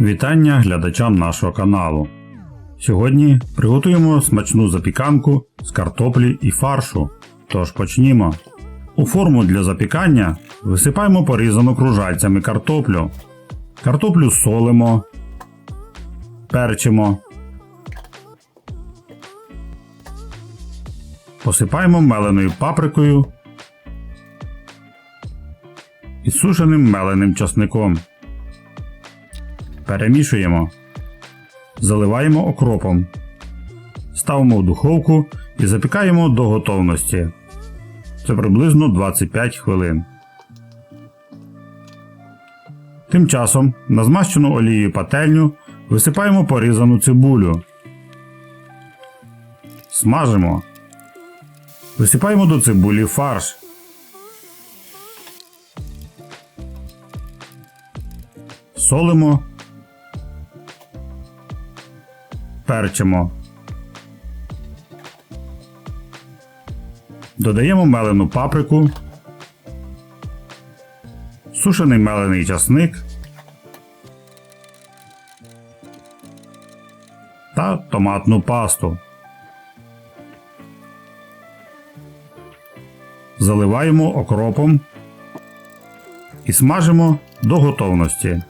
Вітання глядачам нашого каналу. Сьогодні приготуємо смачну запіканку з картоплі і фаршу. Тож почнімо. У форму для запікання висипаємо порізану кружальцями картоплю. Картоплю солимо, перчимо. Посипаємо меленою паприкою і сушеним меленим часником. Перемішуємо. Заливаємо окропом. Ставимо в духовку і запікаємо до готовності. Це приблизно 25 хвилин. Тим часом на змащену олією пательню висипаємо порізану цибулю. Смажимо. Висипаємо до цибулі фарш. Солимо. Перчимо. Додаємо мелену паприку, сушений мелений часник та томатну пасту. Заливаємо окропом і смажимо до готовності.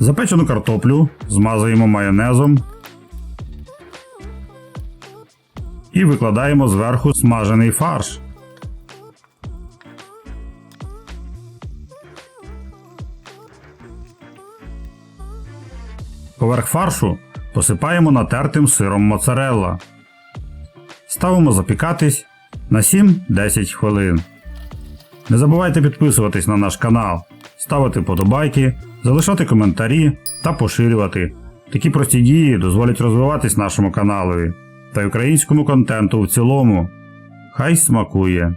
Запечену картоплю змазуємо майонезом і викладаємо зверху смажений фарш. Поверх фаршу посипаємо натертим сиром моцарелла. Ставимо запікатись на 7-10 хвилин. Не забувайте підписуватись на наш канал, ставити подобайки, залишати коментарі та поширювати. Такі прості дії дозволять розвиватись нашому каналові та й українському контенту в цілому. Хай смакує!